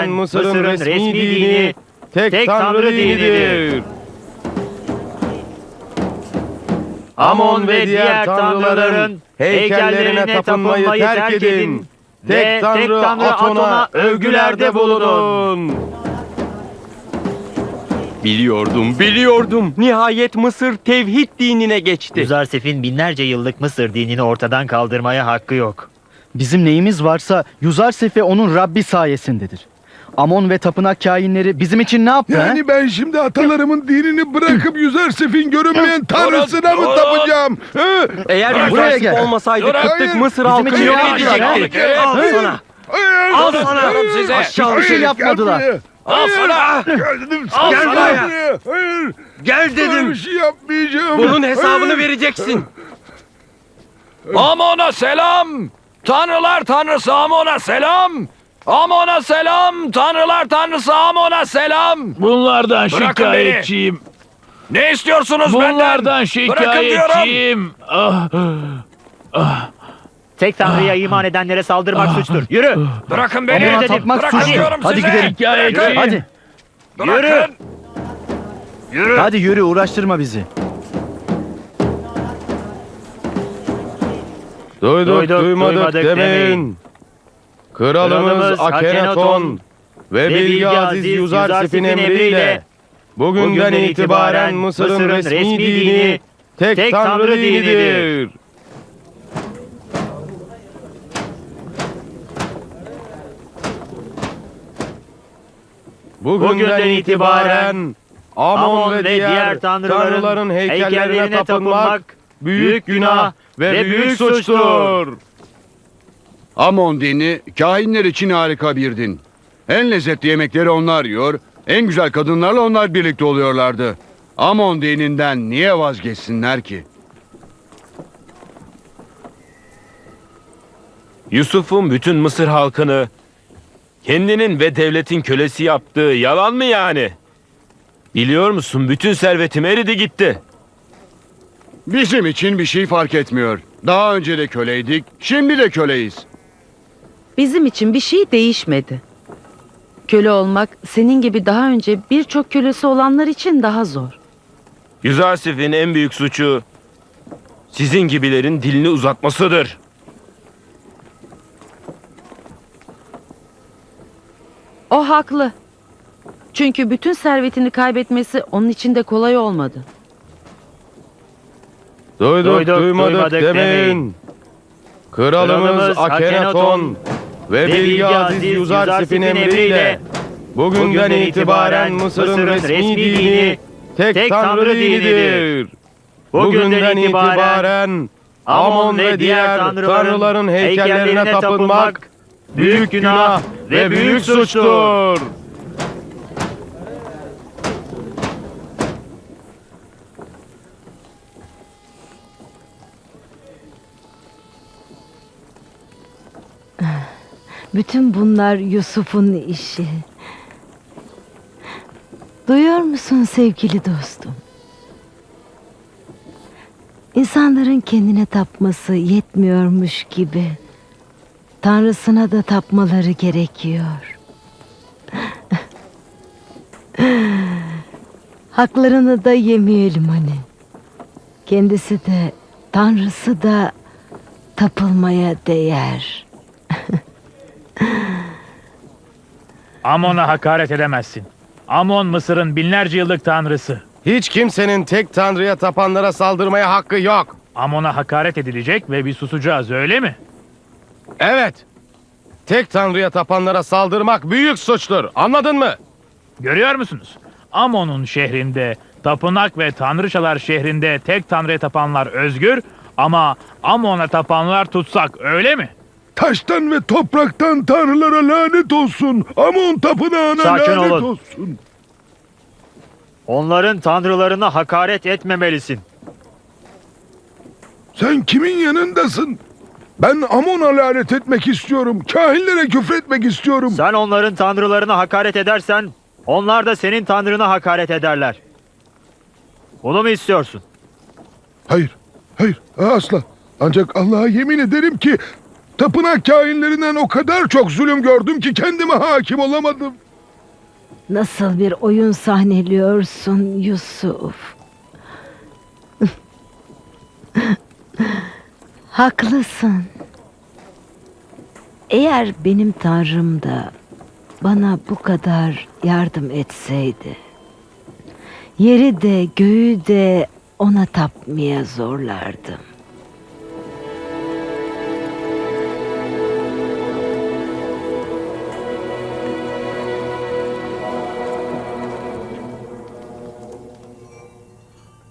itibaren Mısır'ın resmi dini tek tanrı dinidir. Amon ve diğer tanrıların heykellerine tapınmayı terk edin. Tek tanrı Aton'a övgülerde bulunun. Biliyordum, biliyordum. Nihayet Mısır tevhid dinine geçti. Yuzarsif'in binlerce yıllık Mısır dinini ortadan kaldırmaya hakkı yok. Bizim neyimiz varsa Yuzarsif ve onun Rabbi sayesindedir. Amon ve tapınak kainleri bizim için ne yaptı? ha? Yani ben şimdi atalarımın dinini bırakıp Yüzersif'in görünmeyen tanrısına mı tapacağım? Hı? Eğer Buraya Yuzarsif gel. olmasaydı Dur, kıtlık hayır. Mısır Bizim halkını için yok yaptılar, ha? edecekti. Al Hayır. sana. Hayır, Al hayır, sana. hayır, Size. hayır, Hiçbir şey gel yapmadılar. buraya. Al sana. Geldim Al sana. sana. Gel buraya. Hayır. Gel Böyle dedim. bir şey yapmayacağım. Bunun hesabını Hayır. vereceksin. Amon'a selam. Tanrılar tanrısı Amon'a selam. Amon'a selam. Tanrılar tanrısı Amon'a selam. Bunlardan Bırakın şikayetçiyim. Ne istiyorsunuz benden? Bunlardan Bırakın diyorum. şikayetçiyim. Ah, Tek tanrıya iman edenlere saldırmak suçtur. Yürü. Bırakın beni. Amona tapmak Bırakın suçtur. Hadi size. gidelim. şikayetçiyim. Hadi, Bırakın. Yürü. hadi yürü uğraştırma bizi. Duyduk, Duyduk, duymadık, duymadık demeyin. demeyin. Kralımız Akhenaton ve Bilge Aziz Yuzarsif'in emriyle bugünden itibaren Mısır'ın resmi dini tek tanrı dinidir. Bugünden itibaren Amon ve diğer tanrıların heykellerine tapınmak büyük günah ve büyük suçtur. Amon dini kahinler için harika bir din. En lezzetli yemekleri onlar yiyor, en güzel kadınlarla onlar birlikte oluyorlardı. Amon dininden niye vazgeçsinler ki? Yusuf'un bütün Mısır halkını kendinin ve devletin kölesi yaptığı yalan mı yani? Biliyor musun bütün servetim eridi gitti. Bizim için bir şey fark etmiyor. Daha önce de köleydik, şimdi de köleyiz. Bizim için bir şey değişmedi. Köle olmak senin gibi daha önce birçok kölesi olanlar için daha zor. Yüzarsif'in en büyük suçu sizin gibilerin dilini uzatmasıdır. O haklı. Çünkü bütün servetini kaybetmesi onun için de kolay olmadı. Duyduk, Duyduk, duymadık, duymadık demeyin. demeyin. Kralımız Kralımız Akhenaton ve Bilge Aziz Yuzarsif'in emriyle bugünden itibaren Mısır'ın resmi dini tek tanrı dinidir. Bugünden itibaren Amon ve diğer tanrıların heykellerine tapınmak büyük günah ve büyük suçtur. Bütün bunlar Yusuf'un işi. Duyuyor musun sevgili dostum? İnsanların kendine tapması yetmiyormuş gibi Tanrısına da tapmaları gerekiyor. Haklarını da yemeyelim hani. Kendisi de Tanrısı da tapılmaya değer. Amon'a hakaret edemezsin. Amon Mısır'ın binlerce yıllık tanrısı. Hiç kimsenin tek tanrıya tapanlara saldırmaya hakkı yok. Amon'a hakaret edilecek ve bir susacağız öyle mi? Evet. Tek tanrıya tapanlara saldırmak büyük suçtur. Anladın mı? Görüyor musunuz? Amon'un şehrinde, tapınak ve tanrıçalar şehrinde tek tanrıya tapanlar özgür ama Amon'a tapanlar tutsak öyle mi? Taştan ve topraktan tanrılara lanet olsun. Amon tapınağına Sakin lanet olun. olsun. Onların tanrılarına hakaret etmemelisin. Sen kimin yanındasın? Ben Amon'a lanet etmek istiyorum. Kahinlere küfretmek istiyorum. Sen onların tanrılarına hakaret edersen onlar da senin tanrına hakaret ederler. Bunu mu istiyorsun? Hayır, hayır, asla. Ancak Allah'a yemin ederim ki Tapınak kahinlerinden o kadar çok zulüm gördüm ki kendime hakim olamadım. Nasıl bir oyun sahneliyorsun Yusuf? Haklısın. Eğer benim tanrım da bana bu kadar yardım etseydi, yeri de göğü de ona tapmaya zorlardım.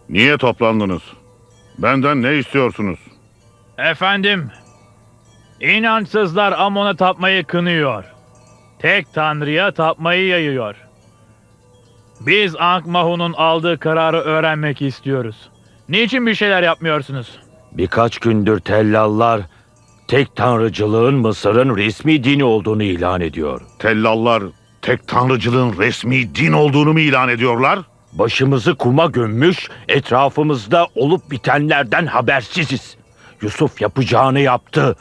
Niye toplandınız? Benden ne istiyorsunuz? Efendim, inançsızlar Amon'a tapmayı kınıyor. Tek tanrıya tapmayı yayıyor. Biz Ankh-Mahon'un aldığı kararı öğrenmek istiyoruz. Niçin bir şeyler yapmıyorsunuz? Birkaç gündür tellallar tek tanrıcılığın Mısır'ın resmi dini olduğunu ilan ediyor. Tellallar tek tanrıcılığın resmi din olduğunu mu ilan ediyorlar? Başımızı kuma gömmüş, etrafımızda olup bitenlerden habersiziz. Yusuf yapacağını yaptı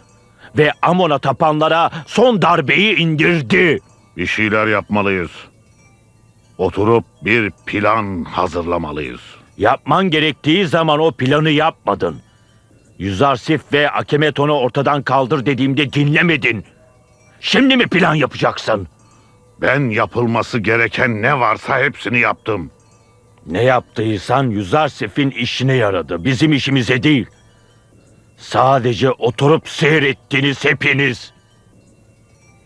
ve Amon'a tapanlara son darbeyi indirdi. Bir şeyler yapmalıyız. Oturup bir plan hazırlamalıyız. Yapman gerektiği zaman o planı yapmadın. Yüzarsif ve Akemeton'u ortadan kaldır dediğimde dinlemedin. Şimdi mi plan yapacaksın? Ben yapılması gereken ne varsa hepsini yaptım. Ne yaptıysan Yüzarsif'in işine yaradı. Bizim işimize değil. Sadece oturup seyrettiniz hepiniz.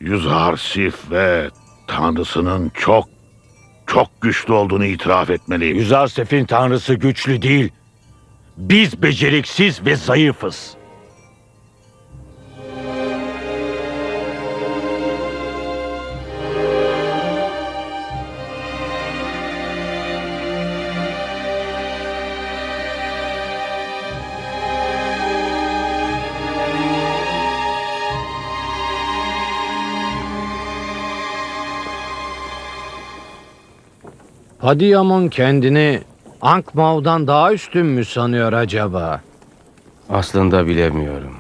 Yüzarsif ve tanrısının çok çok güçlü olduğunu itiraf etmeliyim. Yüzarsif'in tanrısı güçlü değil. Biz beceriksiz ve zayıfız. Padiyamon kendini Ankmav'dan daha üstün mü sanıyor acaba? Aslında bilemiyorum.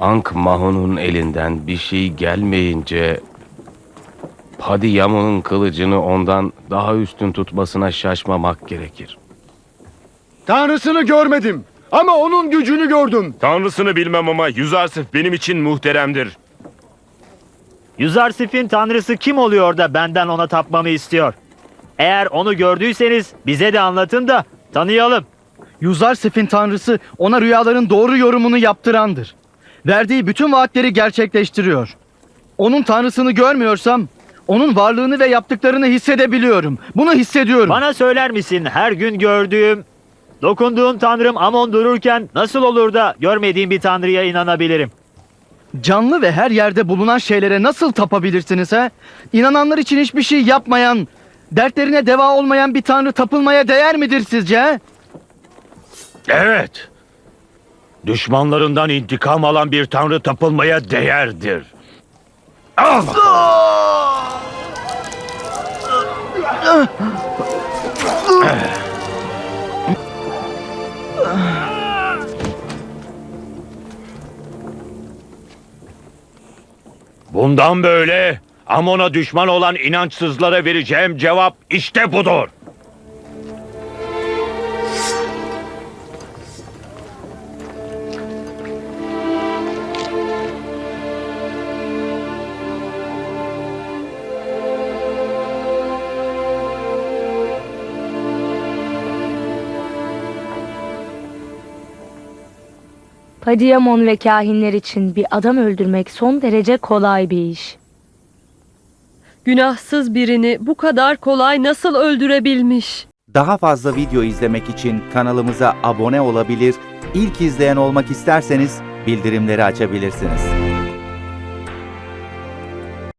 Ank Mahon'un elinden bir şey gelmeyince Padi Yamon'un kılıcını ondan daha üstün tutmasına şaşmamak gerekir. Tanrısını görmedim ama onun gücünü gördüm. Tanrısını bilmem ama Yüzarsif benim için muhteremdir. Yüzarsif'in tanrısı kim oluyor da benden ona tapmamı istiyor? Eğer onu gördüyseniz bize de anlatın da tanıyalım. Yuzarsif'in tanrısı ona rüyaların doğru yorumunu yaptırandır. Verdiği bütün vaatleri gerçekleştiriyor. Onun tanrısını görmüyorsam onun varlığını ve yaptıklarını hissedebiliyorum. Bunu hissediyorum. Bana söyler misin her gün gördüğüm, dokunduğum tanrım Amon dururken nasıl olur da görmediğim bir tanrıya inanabilirim? Canlı ve her yerde bulunan şeylere nasıl tapabilirsiniz ha? İnananlar için hiçbir şey yapmayan, dertlerine deva olmayan bir tanrı tapılmaya değer midir sizce? Evet. Düşmanlarından intikam alan bir tanrı tapılmaya değerdir. Al bakalım. Bundan böyle Amon'a düşman olan inançsızlara vereceğim cevap işte budur. Padiyamon ve kahinler için bir adam öldürmek son derece kolay bir iş. Günahsız birini bu kadar kolay nasıl öldürebilmiş? Daha fazla video izlemek için kanalımıza abone olabilir, ilk izleyen olmak isterseniz bildirimleri açabilirsiniz.